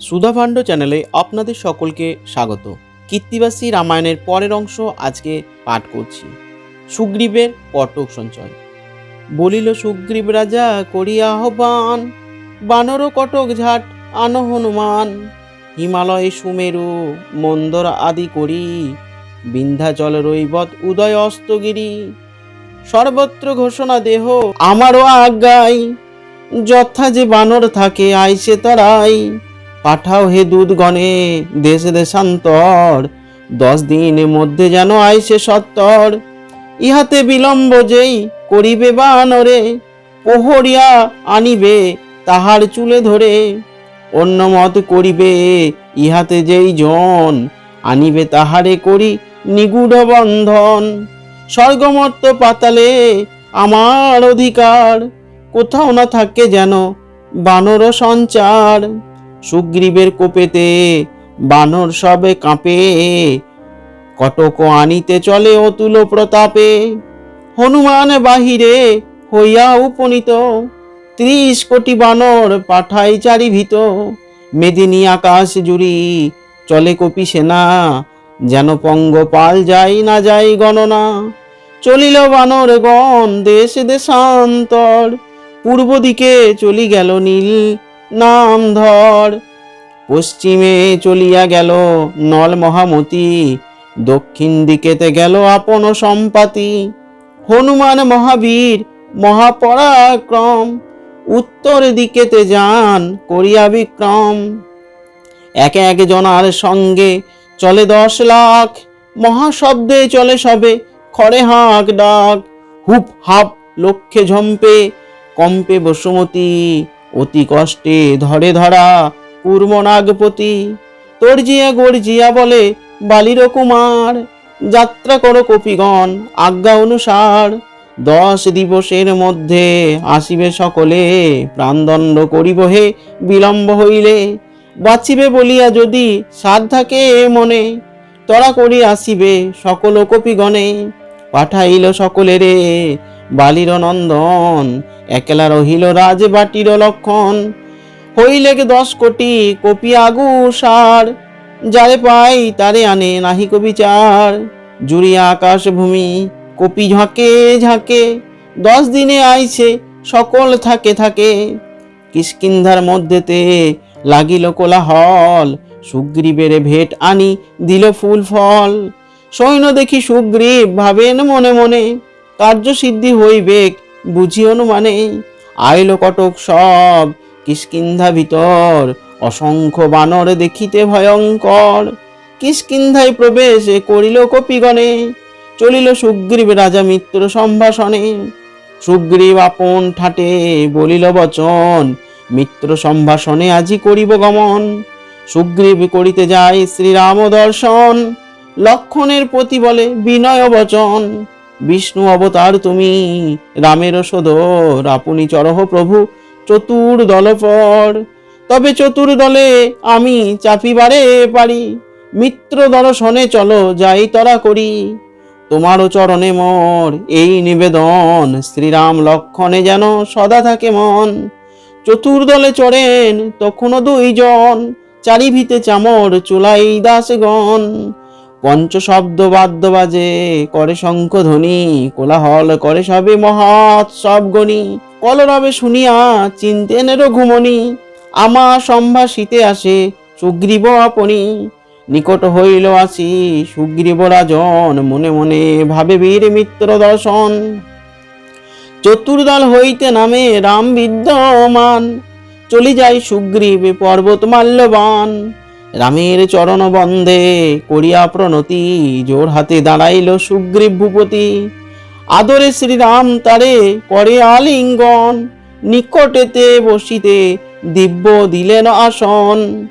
সুধাভাণ্ড চ্যানেলে আপনাদের সকলকে স্বাগত। কীর্তিবাসী রামায়ণের পরের অংশ আজকে পাঠ করছি। সুগ্রীবের কটক সঞ্চয়। বলিল, সুগ্রীব রাজা করিয়া আহ্বান। বানর কটক ঝাট, আনো হনুমান। হিমালয়ে সুমেরু, মন্দর আদি করি। বিন্ধ্যাচল রৈবত, উদয় অস্তগিরি। সর্বত্র ঘোষণা দেহ, আমারও আজ্ঞাই। যথা যে বানর থাকে আইসে তারাই। পাঠাও হে দুধ গণে দেশ দেশান্তর। দশ দিনের মধ্যে যেন আইসে সত্তর। ইহাতে বিলম্ব যেই করিবে বানরে, প্রহরিয়া আনিবে তাহার চুলে ধরে। অন্য মত করিবে ইহাতে যেই জন, আনিবে তাহারে করি নিগুঢ় বন্ধন। স্বর্গমর্ত পাতালে আমার অধিকার, কোথাও না থাকে যেন বানর সঞ্চার। সুগ্রীবের কোপেতে, বানর সবে কাঁপে। কটক আনিতে চলে অতুল প্রতাপে। হনুমান বাহিরে হইয়া উপনীত। ত্রিশ কোটি বানর পাঠাই চারি ভিত মেদিনী আকাশ জুড়ি চলে কপি সেনা। যেন পঙ্গপাল যাই না যাই গণনা। চলিল বানর গণ দেশ দেশান্তর। পূর্ব দিকে চলি গেল নীল। নাম ধর। পশ্চিমে চলিয়া গেল নল মহামতি দক্ষিণ দিকেতে গেল আপন সম্পাতি। হনুমান মহাবীর মহাপরাক্রম, উত্তর দিকেতে যান করিয়া বিক্রম। এক এক জনার সঙ্গে চলে দশ লাখ, মহাশব্দে চলে সবে খড়ে হাঁক ডাক। হুপ হাপ লক্ষ্যে ঝম্পে, কম্পে বসুমতী অতি কষ্টে ধরে ধরা কুর্মনাগপতি তর্জিয়া গর্জিয়া বলে, বালির কুমার, যাত্রা করো কপিগণ, আজ্ঞা অনুসার। দশ দিবসের মধ্যে আসিবে সকলে, প্রাণদণ্ড করিব হে বিলম্ব হইলে। বাঁচিবে বলিয়া যদি সাধ থাকে মনে তরা করি আসিবে সকল কপিগণে। পাঠাইল সকলে রে বালির নন্দন, একলা রহিল রাজ বাটির লক্ষণ। হইলে দশ কোটি কপি আগু সার যারে পাই তারে আনে নাহি কবিচার জুড়িয়া আকাশ ভূমি, কপি ঝাঁকে ঝাঁকে, দশ দিনে আইছে, সকল থাকে থাকে। কিষ্কিন্ধার মধ্যেতে লাগিল কোলাহল, সুগ্রীবের ভেট আনি দিল ফুল ফল। সৈন্য দেখি সুগ্রীব ভাবেন মনে মনে কার্য সিদ্ধি হইবেক বুঝি অনুমানে আইল কটক সব, কিষ্কিন্ধা ভিতর, অসংখ্য বানর দেখিতে ভয়ঙ্কর। কিষ্কিন্ধায় প্রবেশ করিল কপিগণে, চলিল সুগ্রীব রাজা মিত্র সম্ভাষণে। সুগ্রীব আপন ঠাটে বলিল, বচন, মিত্র সম্ভাষণে আজি করিব গমন। সুগ্রীব করিতে যায় শ্রীরাম দর্শন। লক্ষণের প্রতি বলে, বিনয় বচন, বিষ্ণু অবতার তুমি, রামের সদর, আপনি চরহ প্রভু চতুর দলপর তবে চতুর দলে আমি চাপিবারে পারি, মিত্র দর্শনে চলো যাই তরা করি। তোমারও চরণে মর, এই নিবেদন, শ্রীরাম লক্ষণে যেন সদা থাকে মন। চতুর্দলে চড়েন তখনও দুইজন, চারিভিতে চামর চুলাই দাসগণ। পঞ্চশব্দ বাদ্য বাজে, করে শঙ্খ ধ্বনি, কোলাহল করে সবে মহোৎসব গণি। কলরবে শুনিয়া চিন্তেনেরও ঘুমনি, আমা সম্ভাষিতে আসে সুগ্রীব আপনি। নিকট হইল আসি সুগ্রীব রাজন, মনে মনে ভাবে বীর মিত্র দর্শন। চতুর্দল হইতে নামে রাম বিদ্যমান, চলি যায় সুগ্রীব পর্বত মাল্যবান। রামের চরণ বন্ধে করিয়া প্রণতি, জোর হাতে দাঁড়াইল সুগ্রীব ভূপতি। আদরে শ্রীরাম তারে করে আলিঙ্গন, নিকটেতে বসিতে দিব্য দিলেন আসন।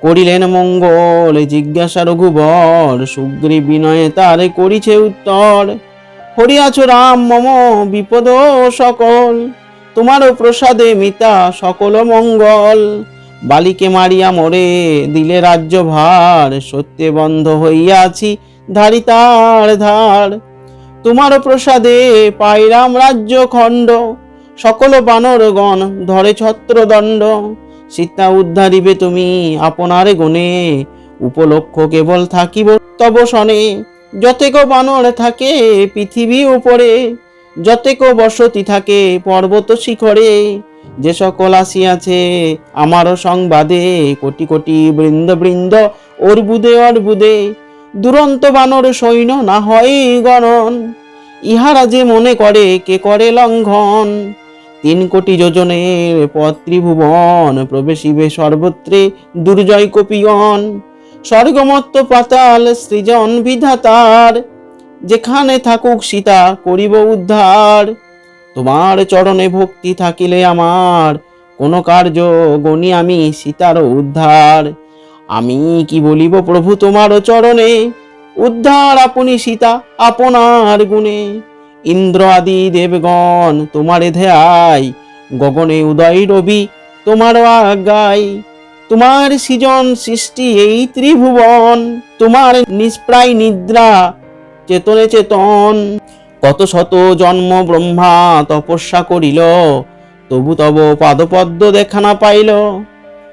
করিলেন মঙ্গল, জিজ্ঞাসা রঘুবর, সুগ্রীব বিনয়ে তারে করিছে উত্তর। হরিয়াছ রাম, মম বিপদ সকল, তোমারও প্রসাদে মিতা সকল মঙ্গল। বালিকে মারিয়া মরে দিলে রাজ্য ভার, সত্যে বন্ধ হইয়াছি ধারি তার ধার। তোমার প্রসাদে পাইরাম রাজ্য খণ্ড, সকল বানরগণ ধরে ছত্রদণ্ড। সীতা উদ্ধারিবে তুমি আপনারে গুণে, উপলক্ষ কেবল থাকিব তব সনে যতেক বানর থাকে পৃথিবী উপরে, যতেক বসতি থাকে পর্বত শিখরে। যে সকল আসিয়াছে আমারও সংবাদে, কোটি কোটি বৃন্দ বৃন্দ, অর্বুদে অর্বুদে, দুরন্ত বানর সৈন্য না হয় গণন। ইহারা যে মনে করে, কে করে লঙ্ঘন? তিন কোটি যোজনের পথ ত্রিভুবন, প্রবেশিবে সর্বত্রে দুর্জয় কপিয়ন। স্বর্গমত্ত পাতাল সৃজন বিধাতার, যেখানে থাকুক সীতা, করিব উদ্ধার। তোমার চরণে ভক্তি থাকিলে আমার। কোন কার্য গণি আমি সীতার উদ্ধার। আমি কি বলিব প্রভু তোমার চরণে? উদ্ধার আপনি সীতা, আপনার গুণে। ইন্দ্র আদি দেবগণ, তোমারে ধ্যায়। গগনে উদয় রবি, তোমার আজ্ঞায়। তোমার সৃজন সৃষ্টি এই ত্রিভুবন। তোমার নিষ্প্রায় নিদ্রা, চেতনে চেতন। কত শত জন্ম ব্রহ্মা তপস্যা করিল, তবু তব পাদপদ্ম দেখা না পাইল।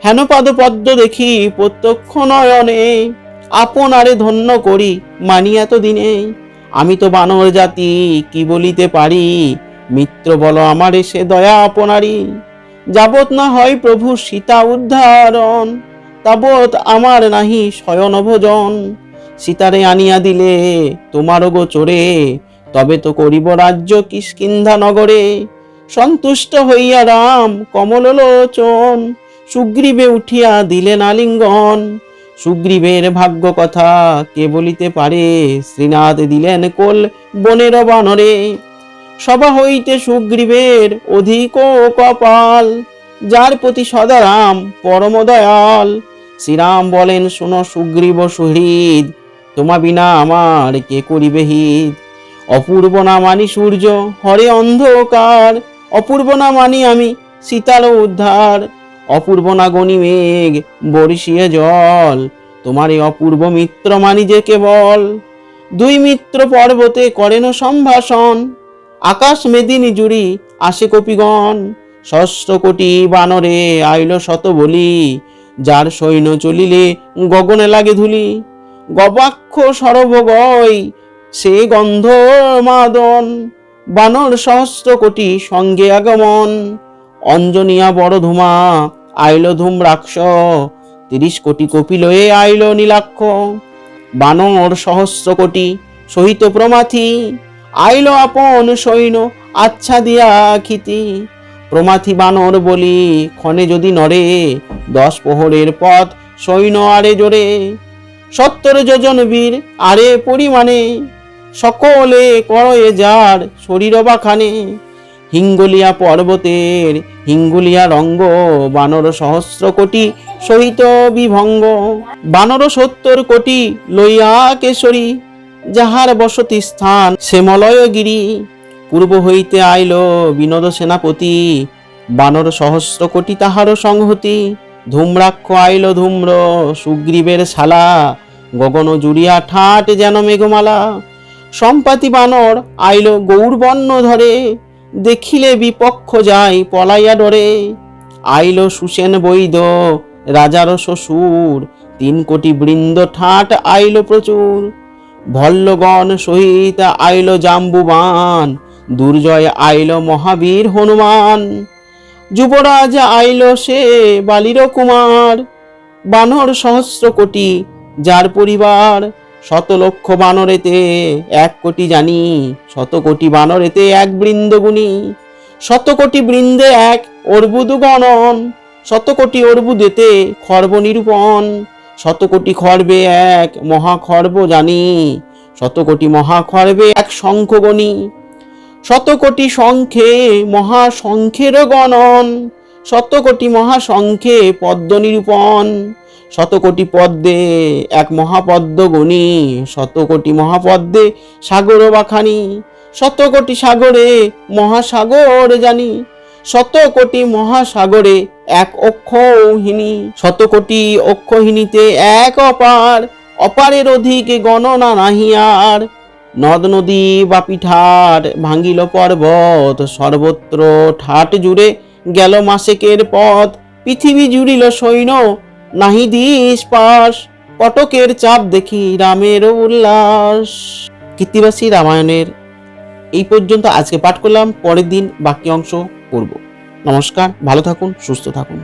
হেন পাদপদ্ম দেখি প্রত্যক্ষ নয়নে, আপনারে ধন্য করি মানি এত দিনে আমি তো বানর জাতি, কি বলিতে পারি? মিত্র বলো আমারে সে দয়া আপনারি যাবত না হয় প্রভু সীতা উদ্ধারণ, তাবৎ আমার নাহি শয়ন ভোজন সীতারে আনিয়া দিলে তোমারও গোচরে তবে তো করিব রাজ্য কিষ্কিন্ধা নগরে। সন্তুষ্ট হইয়া রাম কমললোচন সুগ্রীবে উঠিয়া দিলেন আলিঙ্গন। সুগ্রীবের ভাগ্য কথা কে বলিতে পারে? শ্রীনাথ দিলেন কোল বনের বানরে। সভা হইতে সুগ্রীবের অধিক কপাল, যার প্রতি সদা রাম পরম দয়াল। শ্রীরাম বলেন, শোনো সুগ্রীব সুহৃদ, তোমা বিনা আমার কে করিবে হিত? অপূর্ব না মানি সূর্য, হরে অন্ধকার। অপূর্ব না মানি আমি সীতার উদ্ধার। অপূর্ব না গণি মেঘ, বরিশিয়ে জল। তোমার এই অপূর্ব মিত্র মানি যে কেবল। দুই মিত্র পর্বতে করেন সম্ভাষণ। আকাশ মেদিনী জুড়ি আসে কপিগণ। ষষ্ঠ কোটি বানরে আইল শত বলি। যার সৈন্য চলিলে গগনে লাগে ধুলি। গবাক্ষ সরভগয় সে গন্ধ মাদন, বানর সহস্র কোটি সঙ্গে আগমন। অঞ্জনিয়া বড় ধুমা, আইল ধুম রাক্ষ তিরিশ কোটি কপিলয়ে আইল নীলাক্ষ। বানর সহস্র কোটি সহিত প্রমাথি, আইল আপন সৈন্য আচ্ছা দিয়া খিতি প্রমাথি বানর বলি, ক্ষণে যদি নড়ে, দশ প্রহরের পথ সৈন্য আরে জোরে। সত্তর যোজন বীর আরে পরিমাণে সকলে করয়ে যার শরীর বাখানে। হিঙ্গুলিয়া পর্বতের হিঙ্গুলিয়া রঙ্গ, বানর সহস্র কোটি সহিত বিভঙ্গ। বানর সত্তর কোটি লইয়া কেশরী, যাহার বসতি স্থান শ্যামলয়গিরি। পূর্ব হইতে আইল বিনোদ সেনাপতি, বানর সহস্র কোটি তাহার সংহতি। ধূম্রাক্ষ আইল ধূম্র, সুগ্রীবের শালা, গগন জুড়িয়া ঠাট যেন মেঘমালা। সম্পাতি বানর আইল গৌরবর্ণ ধরে, দেখিলে বিপক্ষ যায় পলাইয়া ডরে। আইল সুসেন বৈদ রাজার শ্বশুর, তিন কোটি বৃন্দ ঠাট আইল প্রচুর। ভল্লগণ সহিত আইল জাম্বুবান, দুর্জয় আইল মহাবীর হনুমান। যুবরাজ আইল সে বালির কুমার, বানর সহস্র কোটি যার পরিবার শত লক্ষ বানরেতে এক কোটি জানি, শত কোটি বানরেতে এক বৃন্দ বৃন্দগুণী শত কোটি বৃন্দে এক অর্বুদ গণন, শত কোটি অর্বুদেতে খর্ব নিরূপণ, শত কোটি খর্বে এক মহাখর্ব জানি, শত কোটি মহাখর্বে এক শঙ্খ গণি, শত কোটি শঙ্খে মহাশঙ্খের গণন, শত কোটি মহাশঙ্খে পদ্ম নিরূপণ শত কোটি পদ্মে এক মহাপদ্ম গণি শত কোটি মহাপদ্মে সাগর বাখানি শত কোটি সাগরে মহাসাগর জানি শত কোটি মহাসাগরে এক অক্ষহিনী শত কোটি অক্ষহিনীতে এক অপার, অপারের অধিক গণনা নাহিয়ার নদ নদী বাপি ঠাট ভাঙ্গিল পর্বত, সর্বত্র ঠাট জুড়ে গেল মাসেকের পথ, পৃথিবী জুড়িল সৈন্য নাহি দিস পাশ, কটকের চাপ দেখি রামের উল্লাস। কৃত্তিবাসী রামায়ণের এই পর্যন্ত আজকে পাঠ করলাম, পরের দিন বাকি অংশ করব নমস্কার, ভালো থাকুন, সুস্থ থাকুন।